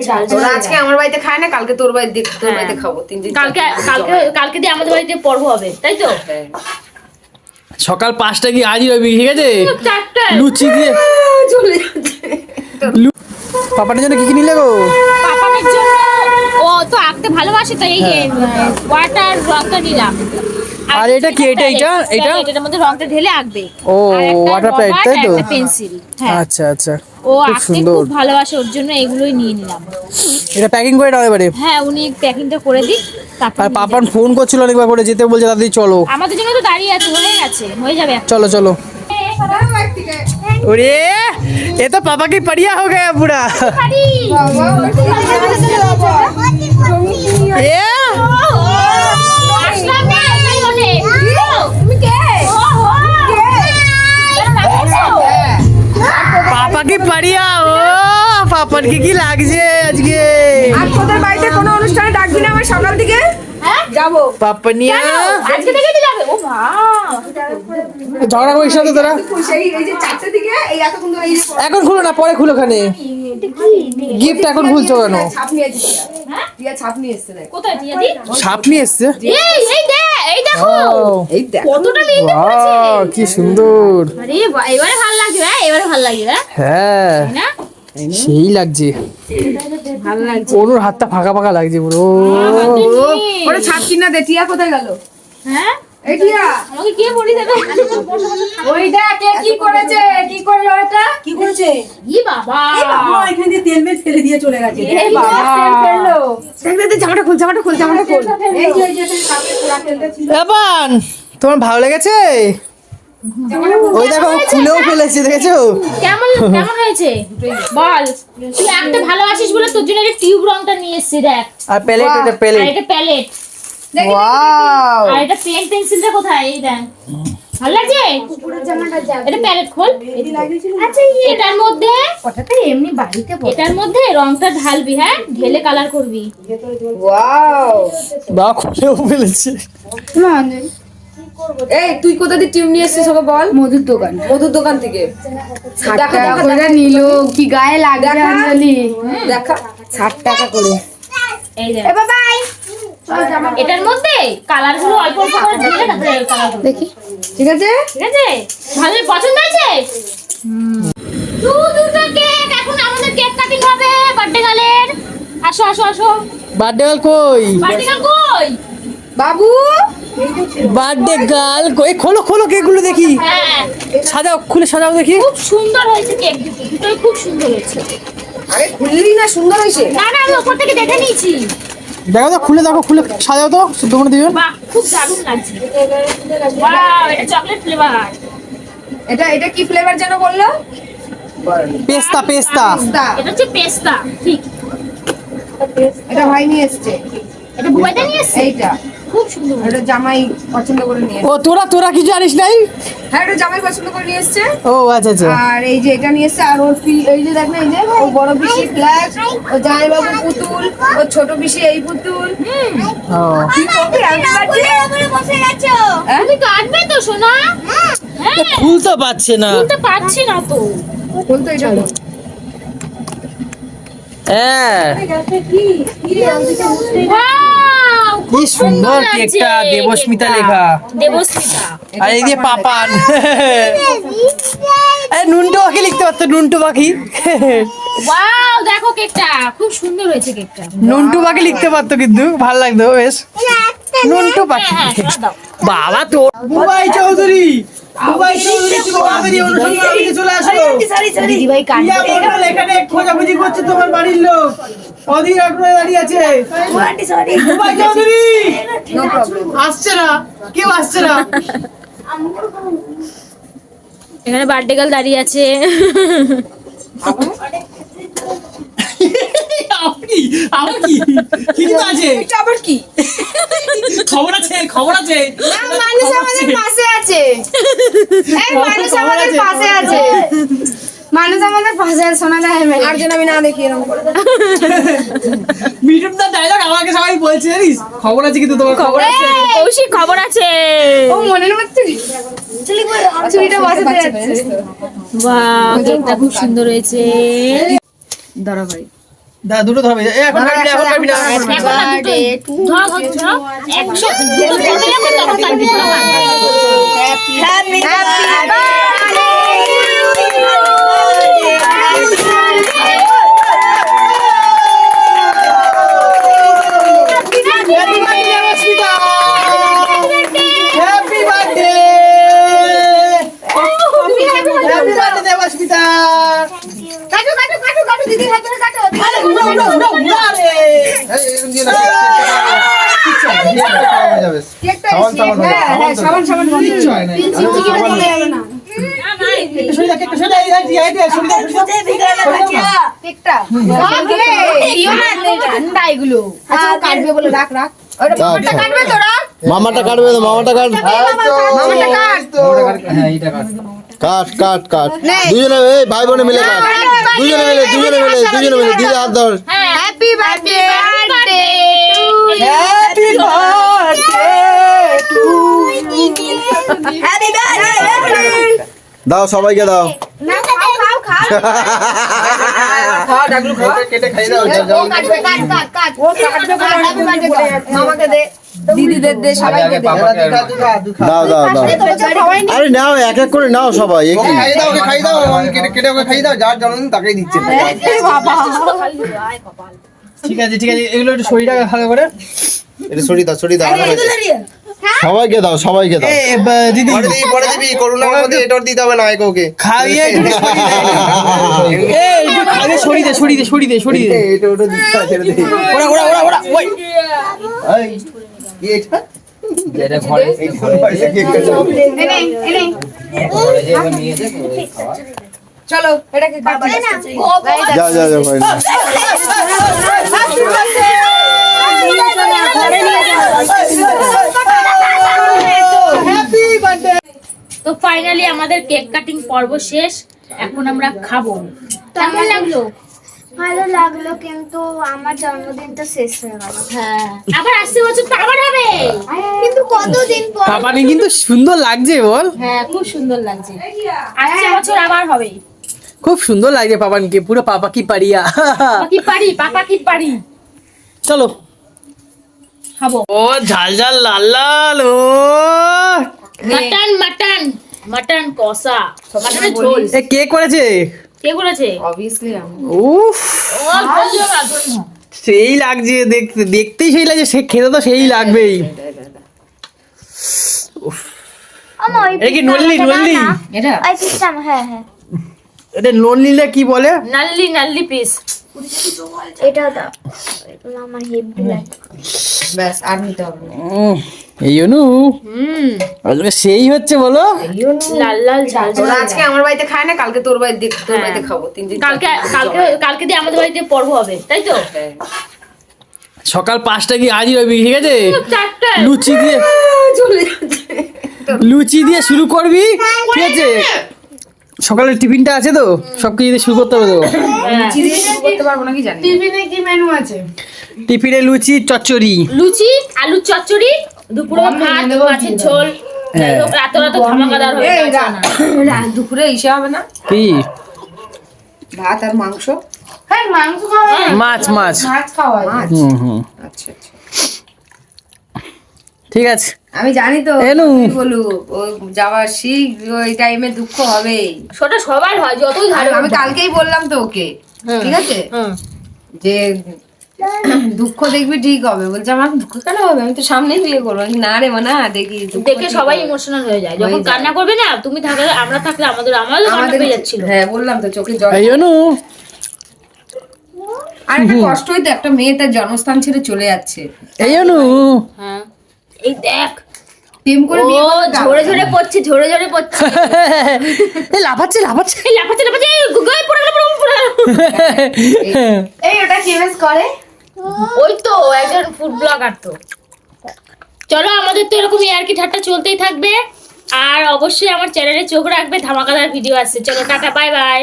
ঝাল তোরা আজকে আমার বাড়িতে খায় না কালকে তোর বাড়িতে তোর বাড়িতে খাব তিন দিন কালকে কালকে কালকে দিয়ে আমাদের বাড়িতে পর্ব হবে তাই তো? হ্যাঁ। সকাল পাঁচটা কি আজই রবি ঠিক আছে? লুচি দিয়ে চলে পাপাটার জন্য কি কি নিলে গো? পাপানের জন্য ও তো আঁকতে ভালোবাসে তাই এই ওয়াটার রংটা নিলাম। আর এটা কি? এটা- এটা- এটা? এটার মধ্যে রংটা ঢেলে আঁকবে। ও, palette, rubber, তাই তো? পেন্সিল হ্যাঁ। আচ্ছা আচ্ছা। ও খুব আঁকতে সুন্দর খুব ভালোবাসে ওর জন্য এগুলোই নিয়ে নিলাম এটা প্যাকিং করে দাও এবারে হ্যাঁ উনি প্যাকিংটা করে দিক তারপর আর নিয়ে পাপান যাবে। ফোন করছিল অনেকবার করে যেতে বলছে দাদি চলো আমাদের জন্য তো দাঁড়িয়ে আছে হয়ে গেছে হয়ে যাবে এখন। চলো চলো ওরে ये तो पापा की बढ़िया हो गया पूरा ये কি পারিয়া, ও পাপন কি লাগছে আজকে? আর তোদের বাড়িতে কোনো অনুষ্ঠানে ডাকবি না আমার সকাল দিকে যাব। পাপনিয়া আজকে থেকেই তো যাবে। ও মা। ঝগড়া করিস না তোরা। এখন খুলো না পরে খুলো খানে গিফট এখন খুলছো কেন? ছাপ নিয়ে এসেছি। কি সুন্দর। এবারে ভালো লাগছে হ্যাঁ এবারে ভালো হ্যাঁ। হ্যাঁ। সেই লাগছে ভালো অনুর হাতটা ফাঁকা ফাঁকা লাগছে পুরো ওরে ছাপ কিনা দে টিয়া কোথায় গেল হ্যাঁ এই টিয়া আমাকে কে বলি দেবে ওই দেখ কে কি করেছে কি করল এটা কি করেছে ই বাবা বাবা এখানে দিয়ে তেল ফেলে দিয়ে চলে গেছে এই বাবা ফেলল দেখ দেখ দেখ, জামাটা খুল জামাটা খুল জামাটা খুল এই যে এই যে এখানে কাপড়ে খোলা ফেলতে ছিল এবান তোমার ভালো লেগেছে ওই দেখো খুলেও ফেলেছে দেখেছ? কেমন কেমন হয়েছে? বল। তুই আঁকতে ভালোবাসিস বলে তোর জন্য একটা টিউব রংটা নিয়ে এসেছি দেখ। আর প্যালেট এটা আর এটা প্যালেট। ওয়াও আর এটা পেন পেন্সিলটা কোথায়? এই দেখ। ভালো লাগছে? এটা প্যালেট খোল। আচ্ছা এটার মধ্যে ওটাতে এমনি বাড়িতে এটার মধ্যে রংটা ঢালবি হ্যাঁ? ঢেলে কালার করবি। ওয়াও বা খুলেও ফেলেছে। এই তুই কোথা দিয়ে টিউব নিয়ে এসেছিস ওকে বল? মধুর দোকান। মধুর দোকান থেকে। দেখা দেখা দেখা। নিল কি গায়ে লাগে আঞ্জলি? দেখা। ষাট টাকা করে। এই দেখ। এটার মধ্যে? কালারগুলো অল্প অল্প করে ঢেলে তারপরে কালার করবি দেখি। ঠিক আছে? ঠিক আছে? ভালো পছন্দ হয়েছে? দু দুটো কেক এখন আমাদের কেক কাটিং হবে বার্থডে গার্লের আসো আসো আসো। বার্থডে কই? বার্থডে গার্ল কই? বাবু? বার্থডে গার্ল কই খোলো খোলো কেকগুলো দেখি। হ্যাঁ। সাজাও খুলে সাজাও দেখি। খুব সুন্দর হয়েছে কেক দুটোই খুব সুন্দর হয়েছে। আরে খুললি না সুন্দর হয়েছে? না না আমি ওপর থেকে দেখে নিয়েছি। দেখো তো খুলে দেখো খুলে সাজাও তো শুদ্ধ করে দিবেন বাহ খুব দারুণ লাগছে। ওয়াও এটা চকলেট ফ্লেভার এটা এটা কি ফ্লেভার যেন বলল? পেস্তা পেস্তা। পিস্তা। এটা হচ্ছে পেস্তা ঠিক। এটা ভাই নিয়ে এসছে। এটা বুবাইটা নিয়ে এসছে? এইটা। খুব সুন্দর এটা জামাই পছন্দ করে নিয়ে ও তোরা তোরা কিছু জানিস নাই? হ্যাঁ এটা জামাই পছন্দ করে নিয়ে এসছে। ও আচ্ছা আচ্ছা। আর এই যে এটা নিয়ে এসছে আর ওর এই যে দেখ না এই যে ও বড় পিসি ফ্ল্যাগ ও জামাই বাবু পুতুল ও ছোট পিসি এই পুতুল। ও। কি করবি বসে গেছো। হ্যাঁ? তুমি কাটবে তো সোনা। হ্যাঁ খুলতে পারছে না। খুলতে পারছি না তো। বলতো এটা। হ্যাঁ। কি সুন্দর লাগছে কেকটা দেবস্মিতা লেখা দেবস্মিতা আর এই যে পাপান এই নুনটু পাখি লিখতে পারতো নুনটু পাখি ওয়াও দেখো কেকটা খুব সুন্দর হয়েছে কেকটা নুনটু পাখি লিখতে পারতো কিন্তু ভালো লাগতো বেশ নুনটু পাখি হ্যাঁ হ্যাঁ বাবা তো বুবাই চৌধুরী বুবাই চৌধুরী তোমাদের অনুষ্ঠান চলে আসলো দিদিভাই ইয়া এখানে খোঁজাখুঁজি করছে তোমার বাড়ির লোক অধীর আগ্রহে দাঁড়িয়ে আছে। চৌধুরী! আসছে না কেউ আসছে না। এখানে বার্থডে গার্ল দাঁড়িয়ে আছে। আপনি আমার কি? কিন্তু আছে? এটা আবার কি? খবর আছে খবর আছে। মানুষ আমাদের পাশে আছে। মানুষ আমাদের পাশে আছে। মানুষ আমাদের পাশে শোনা যায় আর যেন আমি না দেখি এরকম করে মিঠুন দা ডায়লগ আমাকে সবাই বলছে জানিস খবর আছে কিন্তু তোমার খবর আছে কৌশিক খবর আছে ও মনের মধ্যে চুরিটা বসাতে যাচ্ছে বাহ কেকটা খুব সুন্দর হয়েছে দাঁড়া ভাই দা দুটো ধরবে এখন এখন না। এখন না দুটো ধরো ধরো ধরো একশো দুটো ধরবে এখন তখন কাটবি Happy birthday, Debasmita! Happy birthday! Happy birthday, Debasmita! আরে, উড়ো, উড়ো, উড়ো, উড়ো, আরে! হয় এই, না। আচ্ছা কাটবে মামাটা কাটবে তো মামাটা কাটবে মামাটা কাট মামাটা কাট কাট কাট কাট। দুজনে এই ভাই বোনে মিলে কাট। দুজনে মিলে দুজনে মিলে দুজনে মিলে দিদা হাত ধর। Happy birthday birthday Happy birthday to দাও সবাইকে দাও। না খাও খাও খাই দিদিদের দে সবাইকে দে। দাও আরে নাও এক এক করে নাও সবাই একই দাও ওকে খাইয়ে দাও কেটে ওকে দাও যার তাকেই দিচ্ছে। ঠিক আছে ঠিক আছে এগুলো একটু শরীরটা ভালো করে এটা সরি দাও সরি দাও সবাইকে দাও সবাইকে দাও। দিদি। পরে দিবি পরে দিবি করোনার মধ্যে এটার দিতে হবে না খাইয়ে সরিয়ে দে। দে এটা ওটা দিতে হবে ওরা ওরা ওরা ওরা ওই। এই, কি এটা? এই ফোন পয়সা কি একটা এনে এনে চলো এটাকে কাটবে যাও যাও যাও ভাই তো ফাইনালি আমাদের কেক কাটিং পর্ব শেষ। এখন আমরা খাব। কেমন লাগল? ভালো লাগল কিন্তু আমার জন্মদিনটা শেষ হয়ে গেল। হ্যাঁ। আবার আসছে বছর তো আবার কিন্তু কতদিন পর? পাপানি কিন্তু সুন্দর লাগছে বল। হ্যাঁ খুব সুন্দর লাগছে। আসছে বছর আবার হবে। খুব সুন্দর লাগছে পাপানকে পুরো পাপা কি পারিয়া কি পারি পাপা কি পারি। চলো। খাব। ও ঝাল ঝাল লাল লাল ও। মাটন মাটন মাটন কষা। মাটনের ঝোল। এ কে করেছে? কে করেছে? অবভিয়াসলি আমি। উফ। ও বলছো না। সেই লাগছে দেখতে দেখতেই সেই লাগছে সে খেতে তো সেই লাগবেই। এটা কি নল্লি নল্লি? এটা? হ্যাঁ হ্যাঁ। এটা লোন নিলে কি বলে? নাল্লি নাল্লি পিস এটাও দাও। আমার হেভি লাগে। ব্যাস আর নিতে হবে এই অনু হুম। আজকে সেই হচ্ছে বলো? লাল লাল ঝাল ঝাল। আজকে আমার বাড়িতে খায় না কালকে তোর বাড়িতে তোর বাড়িতে খাব তিন দিন কালকে কালকে কালকে দিয়ে আমাদের বাড়িতে পর্ব হবে তাই তো? সকাল পাঁচটা কি আজই রবি ঠিক আছে? লুচি দিয়ে লুচি দিয়ে শুরু করবি ঠিক আছে? সকালের টিফিনটা আছে তো? সব কিছু দিয়ে শুরু করতে হবে তো? করতে পারব নাকি জানি টিফিনে কি মেনু আছে? টিফিনে লুচি চচ্চড়ি। লুচি আলুর চচ্চড়ি দুপুরে ভাত মাছের ঝোল হ্যাঁ। রাতে রাতে ধামাকাদার হবে এই দুপুরে হবে না? কি? ভাত আর মাংস? হ্যাঁ মাংস খাওয়া মাছ মাছ। মাছ খাওয়া হুম হুম। আচ্ছা আচ্ছা। ঠিক আছে। আমি জানি তো এনু। কি যাওয়ার শিখ ওই টাইমে দুঃখ হবেই। সেটা সবার হয় যতই ধারে আমি কালকেই বললাম তো ওকে ঠিক আছে? যে দুঃখ দেখবি ঠিক হবে। বলছে আমার দুঃখ কেন হবে? আমি তো সামনেই বিয়ে করব। না রে মানা দেখি দেখে সবাই ইমোশনাল হয়ে যায়। যখন কান্না করবে না তুমি থাকলে আমরা থাকলে আমাদের আমাদের কান্না পেয়ে যাচ্ছিল। হ্যাঁ বললাম তো চোখে জল আর একটা কষ্ট হইতো একটা মেয়ে তার জন্মস্থান ছেড়ে চলে যাচ্ছে। এই অনু। হ্যাঁ। এই দেখ প্রেম করে ও বিয়ে দাও। ঝরে ঝরে পড়ছে ঝরে ঝরে পড়ছে। এই লাফাচ্ছে লাফাচ্ছে। এই লাফাচ্ছে লাফাচ্ছে এই গায়ে পড়ে গেল পড়ে গেল, পড়ে গেল। এই ওটা কি বেশ করে? ওই তো একজন ফুড ব্লগার তো। চলো আমাদের তো এরকম ইয়ার্কি ঠাট্টা চলতেই থাকবে। আর অবশ্যই আমার চ্যানেলে চোখ রাখবে ধামাকাদার ভিডিও আসছে। চলো টাটা বাই বাই